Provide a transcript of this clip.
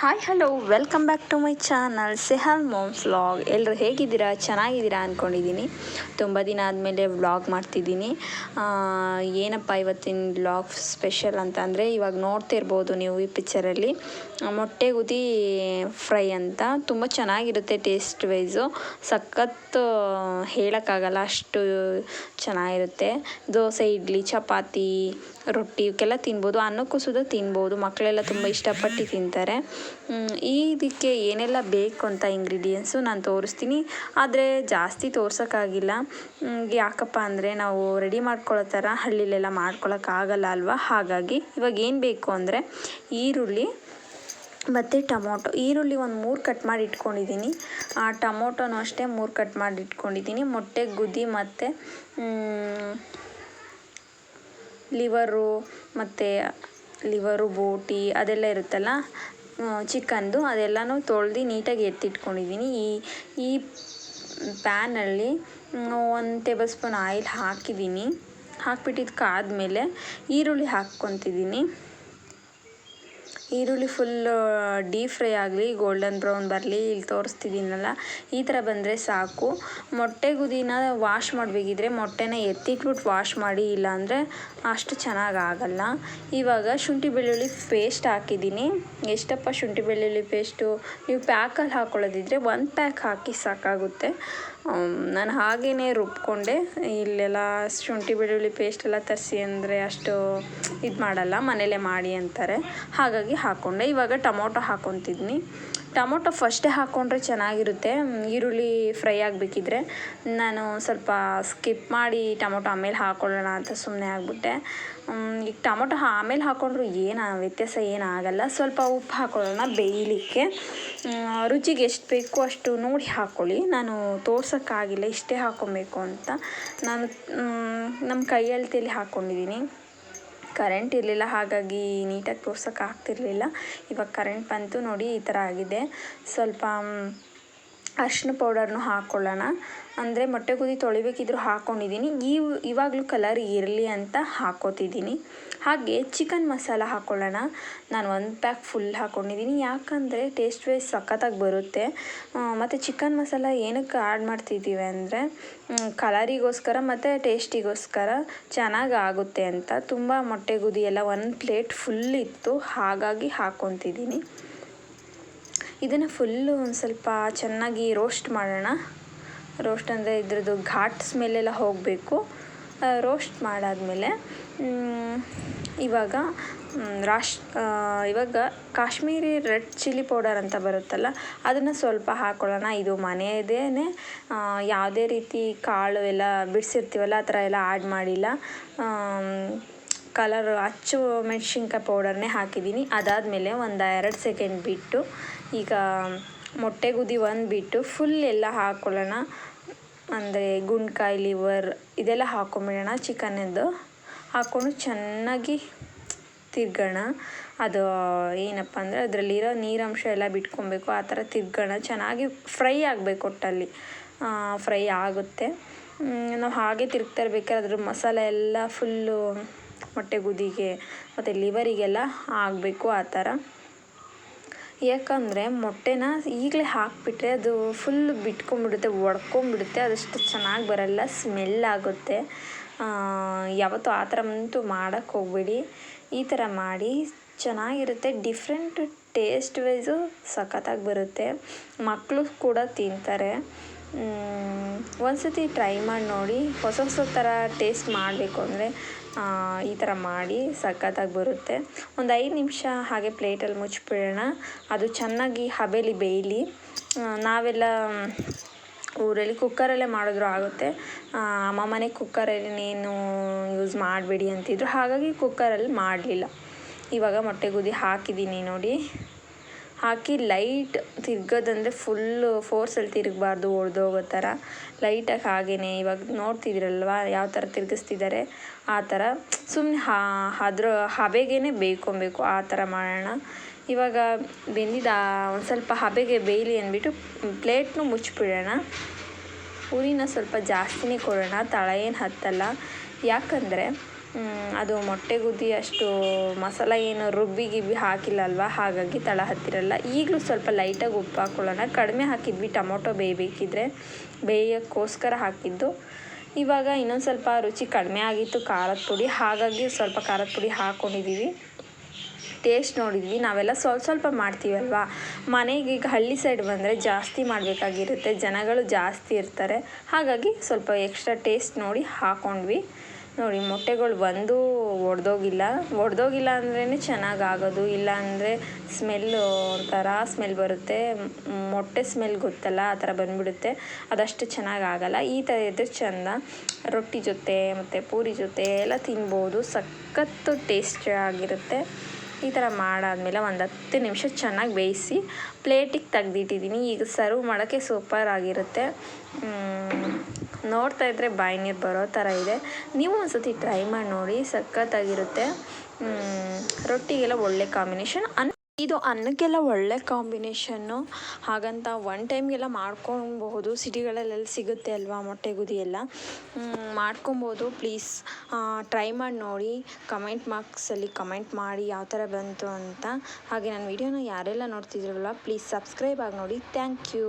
Hi hello welcome back to my channel Sehal mom vlog ಎಲ್ಲರೂ ಹೇಗಿದ್ದೀರಾ? ಚೆನ್ನಾಗಿದ್ದೀರಾ ಅಂದ್ಕೊಂಡಿದ್ದೀನಿ ತುಂಬ ದಿನ ಆದಮೇಲೆ ವ್ಲಾಗ್ ಮಾಡ್ತಿದ್ದೀನಿ. ಏನಪ್ಪ ಇವತ್ತಿನ ವ್ಲಾಗ್ ಸ್ಪೆಷಲ್ ಅಂತ ಅಂದರೆ ಇವಾಗ ನೋಡ್ತಿರ್ಬೋದು ನೀವು ಈ ಪಿಕ್ಚರಲ್ಲಿ ಮೊಟ್ಟೆ ಗುದಿ ಫ್ರೈ ಅಂತ. ತುಂಬ ಚೆನ್ನಾಗಿರುತ್ತೆ ಟೇಸ್ಟ್ ವೈಸು ಸಖತ್ತು ಹೇಳೋಕ್ಕಾಗಲ್ಲ ಅಷ್ಟು ಚೆನ್ನಾಗಿರುತ್ತೆ. ದೋಸೆ, ಇಡ್ಲಿ, ಚಪಾತಿ, ರೊಟ್ಟಿ ಇವಕ್ಕೆಲ್ಲ ತಿನ್ಬೋದು. ಅನ್ನಕ್ಕೂ ಸುದ ತಿನ್ಬೋದು. ಮಕ್ಕಳೆಲ್ಲ ತುಂಬ ಇಷ್ಟಪಟ್ಟು ತಿಂತಾರೆ. ಮ್, ಇದಕ್ಕೆ ಏನೆಲ್ಲ ಬೇಕು ಅಂತ ಇಂಗ್ರೀಡಿಯೆಂಟ್ಸು ನಾನು ತೋರಿಸ್ತೀನಿ. ಆದರೆ ಜಾಸ್ತಿ ತೋರ್ಸೋಕ್ಕಾಗಿಲ್ಲ. ಯಾಕಪ್ಪ ಅಂದರೆ ನಾವು ರೆಡಿ ಮಾಡ್ಕೊಳ್ಳೋ ಥರ ಹಳ್ಳಿಲೆಲ್ಲ ಮಾಡ್ಕೊಳ್ಳೋಕ್ಕಾಗಲ್ಲ ಅಲ್ವಾ? ಹಾಗಾಗಿ ಇವಾಗ ಏನು ಬೇಕು ಅಂದರೆ ಈರುಳ್ಳಿ ಮತ್ತು ಟೊಮೊಟೊ. ಈರುಳ್ಳಿ ಒಂದು ಮೂರು ಕಟ್ ಮಾಡಿ ಇಟ್ಕೊಂಡಿದ್ದೀನಿ ಆ ಟೊಮೊಟೊನೂ ಅಷ್ಟೇ ಮೂರು ಕಟ್ ಮಾಡಿ ಇಟ್ಕೊಂಡಿದ್ದೀನಿ ಮೊಟ್ಟೆ ಗುದಿ ಮತ್ತು ಲಿವರು ಮತ್ತು ಲಿವರು ಬೋಟಿ ಅದೆಲ್ಲ ಇರುತ್ತಲ್ಲ? ಚಿಕನ್ದು ಅದೆಲ್ಲನೂ ತೊಳ್ದು ನೀಟಾಗಿ ಎತ್ತಿಟ್ಕೊಂಡಿದ್ದೀನಿ. ಈ ಈ ಪ್ಯಾನಲ್ಲಿ ಒಂದು ಟೇಬಲ್ ಸ್ಪೂನ್ ಆಯಿಲ್ ಹಾಕಿದ್ದೀನಿ. ಹಾಕ್ಬಿಟ್ಟು ಇದು ಕಾದ್ಮೇಲೆ ಈರುಳ್ಳಿ ಹಾಕ್ಕೊತಿದ್ದೀನಿ. ಈರುಳ್ಳಿ ಫುಲ್ಲು ಡೀಪ್ ಫ್ರೈ ಆಗಲಿ ಗೋಲ್ಡನ್ ಬ್ರೌನ್ ಬರಲಿ, ಇಲ್ಲಿ ತೋರಿಸ್ತಿದ್ದೀನಲ್ಲ, ಈ ಥರ ಬಂದರೆ ಸಾಕು. ಮೊಟ್ಟೆ ಗುದಿನ ವಾಶ್ ಮಾಡಬೇಕಿದ್ರೆ ಮೊಟ್ಟೆನ ಎತ್ತಿಟ್ಬಿಟ್ಟು ವಾಶ್ ಮಾಡಿ, ಇಲ್ಲಾಂದರೆ ಅಷ್ಟು ಚೆನ್ನಾಗಿ ಆಗಲ್ಲ. ಇವಾಗ ಶುಂಠಿ ಬೆಳ್ಳುಳ್ಳಿ ಪೇಸ್ಟ್ ಹಾಕಿದ್ದೀನಿ. ಎಷ್ಟಪ್ಪ ಶುಂಠಿ ಬೆಳ್ಳುಳ್ಳಿ ಪೇಸ್ಟು ನೀವು ಪ್ಯಾಕಲ್ಲಿ ಹಾಕ್ಕೊಳ್ಳೋದಿದ್ರೆ ಒಂದು ಪ್ಯಾಕ್ ಹಾಕಿ ಸಾಕಾಗುತ್ತೆ. ನಾನು ಹಾಗೇ ರುಬ್ಕೊಂಡೆ. ಇಲ್ಲೆಲ್ಲ ಶುಂಠಿ ಬೆಳ್ಳುಳ್ಳಿ ಪೇಸ್ಟ್ ಎಲ್ಲ ತರಿಸಿ ಅಂದರೆ ಅಷ್ಟು ಇದು ಮಾಡಲ್ಲ, ಮನೇಲೇ ಮಾಡಿ ಅಂತಾರೆ. ಹಾಗಾಗಿ ಹಾಕ್ಕೊಂಡೆ ಇವಾಗ ಟೊಮೊಟೊ ಹಾಕ್ಕೊತಿದ್ನಿ ಟೊಮೊಟೊ ಫಸ್ಟೇ ಹಾಕ್ಕೊಂಡ್ರೆ ಚೆನ್ನಾಗಿರುತ್ತೆ. ಈರುಳ್ಳಿ ಫ್ರೈ ಆಗಬೇಕಿದ್ರೆ ನಾನು ಸ್ವಲ್ಪ ಸ್ಕಿಪ್ ಮಾಡಿ ಟೊಮೊಟೊ ಆಮೇಲೆ ಹಾಕ್ಕೊಳ್ಳೋಣ ಅಂತ ಸುಮ್ಮನೆ ಆಗಿಬಿಟ್ಟೆ. ಈಗ ಟೊಮೊಟೊ ಆಮೇಲೆ ಹಾಕ್ಕೊಂಡ್ರು ಏನು ವ್ಯತ್ಯಾಸ ಏನಾಗಲ್ಲ. ಸ್ವಲ್ಪ ಉಪ್ಪು ಹಾಕ್ಕೊಳ್ಳೋಣ ಬೇಯಲಿಕ್ಕೆ. ರುಚಿಗೆ ಎಷ್ಟು ಬೇಕು ಅಷ್ಟು ನೋಡಿ ಹಾಕ್ಕೊಳ್ಳಿ ನಾನು ತೋರ್ಸೋಕ್ಕಾಗಿಲ್ಲ, ಇಷ್ಟೇ ಹಾಕ್ಕೊಬೇಕು ಅಂತ. ನಾನು ನಮ್ಮ ಕೈಯಲ್ಲಿ ಅಳತೆಯಲ್ಲಿ ಹಾಕ್ಕೊಂಡಿದ್ದೀನಿ ಕರೆಂಟ್ ಇರಲಿಲ್ಲ ಹಾಗಾಗಿ ನೀಟಾಗಿ ತೋರ್ಸೋಕೆ ಆಗ್ತಿರಲಿಲ್ಲ ಇವಾಗ ಕರೆಂಟ್ ಬಂತು ನೋಡಿ ಈ ಥರ ಆಗಿದೆ. ಸ್ವಲ್ಪ ಅರಿಶಿನ ಪೌಡರ್ನು ಹಾಕ್ಕೊಳ್ಳೋಣ ಅಂದರೆ ಮೊಟ್ಟೆ ಕುದಿ ತೊಳಿಬೇಕಿದ್ರು ಹಾಕ್ಕೊಂಡಿದ್ದೀನಿ ಈ ಇವಾಗಲೂ ಕಲರ್ ಇರಲಿ ಅಂತ ಹಾಕ್ಕೋತಿದ್ದೀನಿ ಹಾಗೆ ಚಿಕನ್ ಮಸಾಲ ಹಾಕ್ಕೊಳ್ಳೋಣ ನಾನು ಒಂದು ಪ್ಯಾಕ್ ಫುಲ್ ಹಾಕ್ಕೊಂಡಿದ್ದೀನಿ ಯಾಕಂದರೆ ಟೇಸ್ಟ್ ವೈಸ್ ಸಖತ್ತಾಗಿ ಬರುತ್ತೆ. ಮತ್ತು ಚಿಕನ್ ಮಸಾಲ ಏನಕ್ಕೆ ಆ್ಯಡ್ ಮಾಡ್ತಿದ್ದೀವಿ ಅಂದರೆ ಕಲರಿಗೋಸ್ಕರ ಮತ್ತು ಟೇಸ್ಟಿಗೋಸ್ಕರ ಚೆನ್ನಾಗಿ ಆಗುತ್ತೆ ಅಂತ. ತುಂಬ ಮೊಟ್ಟೆ ಗುದಿ ಎಲ್ಲ ಒಂದು ಪ್ಲೇಟ್ ಫುಲ್ ಇತ್ತು. ಹಾಗಾಗಿ ಹಾಕ್ಕೊತಿದ್ದೀನಿ ಇದನ್ನು ಫುಲ್ಲು ಒಂದು ಸ್ವಲ್ಪ ಚೆನ್ನಾಗಿ ರೋಸ್ಟ್ ಮಾಡೋಣ. ರೋಸ್ಟ್ ಅಂದರೆ ಇದ್ರದ್ದು ಘಾಟ್ ಸ್ಮೆಲ್ಲೆಲ್ಲ ಹೋಗಬೇಕು. ರೋಸ್ಟ್ ಮಾಡಾದಮೇಲೆ ಇವಾಗ ರಾಶ್ ಇವಾಗ ಕಾಶ್ಮೀರಿ ರೆಡ್ ಚಿಲ್ಲಿ ಪೌಡರ್ ಅಂತ ಬರುತ್ತಲ್ಲ, ಅದನ್ನು ಸ್ವಲ್ಪ ಹಾಕ್ಕೊಳ್ಳೋಣ ಇದು ಮನೆಯದೇ ಯಾವುದೇ ರೀತಿ ಕಾಳು ಎಲ್ಲ ಬಿಡಿಸಿರ್ತೀವಲ್ಲ, ಆ ಥರ ಎಲ್ಲ ಆ್ಯಡ್ ಮಾಡಿಲ್ಲ. ಕಲರ್ ಅಚ್ಚು ಮೆಣಸಿನ್ಕಾಯಿ ಪೌಡರ್ನೇ ಹಾಕಿದ್ದೀನಿ. ಅದಾದಮೇಲೆ ಒಂದು ಎರಡು ಸೆಕೆಂಡ್ ಬಿಟ್ಟು ಈಗ ಮೊಟ್ಟೆ ಗುದಿ ಒಂದು ಬಿಟ್ಟು ಫುಲ್ ಎಲ್ಲ ಹಾಕ್ಕೊಳ್ಳೋಣ ಅಂದರೆ ಗುಂಡ್ಕಾಯಿ ಲಿವರ್ ಇದೆಲ್ಲ ಹಾಕೊಂಬಿಡೋಣ. ಚಿಕನ್ನದ್ದು ಹಾಕ್ಕೊಂಡು ಚೆನ್ನಾಗಿ ತಿರ್ಗೋಣ. ಅದು ಏನಪ್ಪ ಅಂದರೆ ಅದರಲ್ಲಿರೋ ನೀರಂಶ ಎಲ್ಲ ಬಿಟ್ಕೊಬೇಕು. ಆ ಥರ ತಿರ್ಗೋಣ. ಚೆನ್ನಾಗಿ ಫ್ರೈ ಆಗಬೇಕು ಒಟ್ಟಲ್ಲಿ. ಫ್ರೈ ಆಗುತ್ತೆ. ನಾವು ಹಾಗೆ ತಿರುಗ್ತಾ ಇರ್ಬೇಕಾದ್ರೆ ಅದ್ರ ಮಸಾಲೆ ಎಲ್ಲ ಫುಲ್ಲು ಮೊಟ್ಟೆ ಗುದಿಗೆ ಮತ್ತು ಲಿವರಿಗೆಲ್ಲ ಆಗಬೇಕು ಆ ಥರ. ಯಾಕಂದರೆ ಮೊಟ್ಟೆನ ಈಗಲೇ ಹಾಕಿಬಿಟ್ರೆ ಅದು ಫುಲ್ ಬಿಟ್ಕೊಂಬಿಡುತ್ತೆ, ಒಡ್ಕೊಂಬಿಡುತ್ತೆ, ಅದಷ್ಟು ಚೆನ್ನಾಗಿ ಬರಲ್ಲ ಸ್ಮೆಲ್ ಆಗುತ್ತೆ. ಯಾವತ್ತೂ ಆ ಥರ ಅಂತೂ ಮಾಡೋಕ್ಕೆ ಹೋಗಬೇಡಿ. ಈ ಥರ ಮಾಡಿ ಚೆನ್ನಾಗಿರುತ್ತೆ ಡಿಫ್ರೆಂಟ್ ಟೇಸ್ಟ್ ವೈಸು ಸಖತ್ತಾಗಿ ಬರುತ್ತೆ. ಮಕ್ಕಳು ಕೂಡ ತಿಂತಾರೆ. ಒಂದ್ಸತಿ ಟ್ರೈ ಮಾಡಿ ನೋಡಿ. ಹೊಸ ಹೊಸ ಥರ ಟೇಸ್ಟ್ ಮಾಡಬೇಕು ಅಂದರೆ ಈ ಥರ ಮಾಡಿ ಸಖತ್ತಾಗಿ ಬರುತ್ತೆ. ಒಂದು ಐದು ನಿಮಿಷ ಹಾಗೆ ಪ್ಲೇಟಲ್ಲಿ ಮುಚ್ಚಿಬಿಡೋಣ ಅದು ಚೆನ್ನಾಗಿ ಹಬೆಲಿ ಬೇಯಲಿ. ನಾವೆಲ್ಲ ಊರಲ್ಲಿ ಕುಕ್ಕರಲ್ಲೇ ಮಾಡಿದ್ರು ಆಗುತ್ತೆ. ಅಮ್ಮ ಮನೆ ಕುಕ್ಕರಲ್ಲಿ ನೀನು ಯೂಸ್ ಮಾಡಬೇಡಿ ಅಂತಿದ್ರು. ಹಾಗಾಗಿ ಕುಕ್ಕರಲ್ಲಿ ಮಾಡಲಿಲ್ಲ. ಇವಾಗ ಮೊಟ್ಟೆ ಗುದಿ ಹಾಕಿದ್ದೀನಿ ನೋಡಿ. ಹಾಕಿ ಲೈಟ್ ತಿರ್ಗೋದಂದರೆ ಫುಲ್ಲು ಫೋರ್ಸಲ್ಲಿ ತಿರುಗಬಾರ್ದು ಒಡೆದೋಗೋ ಥರ. ಲೈಟಾಗಿ ಹಾಗೇ ಇವಾಗ ನೋಡ್ತಿದ್ದೀರಲ್ವ ಯಾವ ಥರ ತಿರುಗಿಸ್ತಿದ್ದಾರೆ. ಆ ಥರ ಸುಮ್ಮನೆ ಅದ್ರ ಹಬೆಗೇ ಬೇಯ್ಕೊಬೇಕು ಆ ಥರ ಮಾಡೋಣ. ಇವಾಗ ಬೆಂದಿದ್ದ ಒಂದು ಸ್ವಲ್ಪ ಹಬೆಗೆ ಬೇಯಲಿ ಅಂದ್ಬಿಟ್ಟು ಪ್ಲೇಟ್ನೂ ಮುಚ್ಚಿಬಿಡೋಣ. ಉರಿನ ಸ್ವಲ್ಪ ಜಾಸ್ತಿನೇ ಕೊಡೋಣ, ತಳ ಏನು ಹತ್ತಲ್ಲ. ಯಾಕಂದರೆ ಅದು ಮೊಟ್ಟೆ ಗುದ್ದಿ ಅಷ್ಟು ಮಸಾಲ ಏನು ರುಬ್ಬಿ ಗಿಬ್ಬಿ ಹಾಕಿಲ್ಲ ಅಲ್ವಾ ಹಾಗಾಗಿ ತಳ ಹತ್ತಿರಲ್ಲ. ಈಗಲೂ ಸ್ವಲ್ಪ ಲೈಟಾಗಿ ಉಪ್ಪು ಹಾಕ್ಕೊಳ್ಳೋಣ ಕಡಿಮೆ ಹಾಕಿದ್ವಿ, ಟೊಮೊಟೊ ಬೇಯಬೇಕಿದ್ರೆ. ಬೇಯೋಕ್ಕೋಸ್ಕರ ಹಾಕಿದ್ದು. ಇವಾಗ ಇನ್ನೊಂದು ಸ್ವಲ್ಪ ರುಚಿ ಕಡಿಮೆ ಆಗಿತ್ತು, ಖಾರದ ಪುಡಿ. ಹಾಗಾಗಿ ಸ್ವಲ್ಪ ಖಾರದ ಪುಡಿ ಹಾಕ್ಕೊಂಡಿದ್ದೀವಿ ಟೇಸ್ಟ್ ನೋಡಿದ್ವಿ. ನಾವೆಲ್ಲ ಸ್ವಲ್ಪ ಸ್ವಲ್ಪ ಮಾಡ್ತೀವಲ್ವಾ? ಮನೆಗೆ ಈಗ ಹಳ್ಳಿ ಸೈಡ್ ಬಂದರೆ ಜಾಸ್ತಿ ಮಾಡಬೇಕಾಗಿರುತ್ತೆ. ಜನಗಳು ಜಾಸ್ತಿ ಇರ್ತಾರೆ. ಹಾಗಾಗಿ ಸ್ವಲ್ಪ ಎಕ್ಸ್ಟ್ರಾ ಟೇಸ್ಟ್ ನೋಡಿ ಹಾಕ್ಕೊಂಡ್ವಿ ನೋಡಿ, ಮೊಟ್ಟೆಗಳು ಬಂದು ಒಡೆದೋಗಿಲ್ಲ. ಒಡೆದೋಗಿಲ್ಲ ಅಂದ್ರೇ ಚೆನ್ನಾಗಿ ಆಗೋದು ಇಲ್ಲ ಅಂದರೆ ಸ್ಮೆಲ್ಲು ಒಂಥರ ಸ್ಮೆಲ್ ಬರುತ್ತೆ. ಮೊಟ್ಟೆ ಸ್ಮೆಲ್ ಗೊತ್ತಲ್ಲ, ಆ ಥರ ಬಂದುಬಿಡುತ್ತೆ. ಅದಷ್ಟು ಚೆನ್ನಾಗಿ ಆಗಲ್ಲ ಈ ಥರ ಇದ್ದರೆ ಚೆಂದ. ರೊಟ್ಟಿ ಜೊತೆ, ಮತ್ತು ಪೂರಿ ಜೊತೆ ಎಲ್ಲ ತಿನ್ಬೋದು. ಸಖತ್ತು ಟೇಸ್ಟ್ ಆಗಿರುತ್ತೆ. ಈ ಥರ ಮಾಡಾದಮೇಲೆ ಒಂದು ಹತ್ತು ನಿಮಿಷ ಚೆನ್ನಾಗಿ ಬೇಯಿಸಿ ಪ್ಲೇಟಿಗೆ ತೆಗ್ದಿಟ್ಟಿದ್ದೀನಿ. ಈಗ ಸರ್ವ್ ಮಾಡೋಕ್ಕೆ ಸೂಪರ್ ಆಗಿರುತ್ತೆ. ನೋಡ್ತಾ ಇದ್ದರೆ ಬಾಯಿ ನೀರು ಬರೋ ಥರ ಇದೆ. ನೀವು ಒಂದ್ಸತಿ ಟ್ರೈ ಮಾಡಿ ನೋಡಿ, ಸಖತ್ತಾಗಿರುತ್ತೆ. ರೊಟ್ಟಿಗೆಲ್ಲ ಒಳ್ಳೆ ಕಾಂಬಿನೇಷನ್. ಅನ್ನ ಇದು ಅನ್ನಕ್ಕೆಲ್ಲ ಒಳ್ಳೆ ಕಾಂಬಿನೇಷನ್ನು ಹಾಗಂತ ಒನ್ ಟೈಮ್ಗೆಲ್ಲ ಮಾಡ್ಕೊಬಹುದು ಸಿಟಿಗಳಲ್ಲೆಲ್ಲ ಸಿಗುತ್ತೆ ಅಲ್ವಾ ಮೊಟ್ಟೆ ಗುದಿ ಎಲ್ಲ? ಮಾಡ್ಕೊಬೋದು ಪ್ಲೀಸ್ ಟ್ರೈ ಮಾಡಿ ನೋಡಿ. ಕಮೆಂಟ್ ಮಾರ್ಕ್ಸಲ್ಲಿ ಕಮೆಂಟ್ ಮಾಡಿ ಯಾವ ಥರ ಬಂತು ಅಂತ. ಹಾಗೆ ನನ್ನ ವಿಡಿಯೋನ ಯಾರೆಲ್ಲ ನೋಡ್ತಿದ್ರಲ್ಲ ಪ್ಲೀಸ್ ಸಬ್ಸ್ಕ್ರೈಬ್ ಆಗಿ ನೋಡಿ. Thank you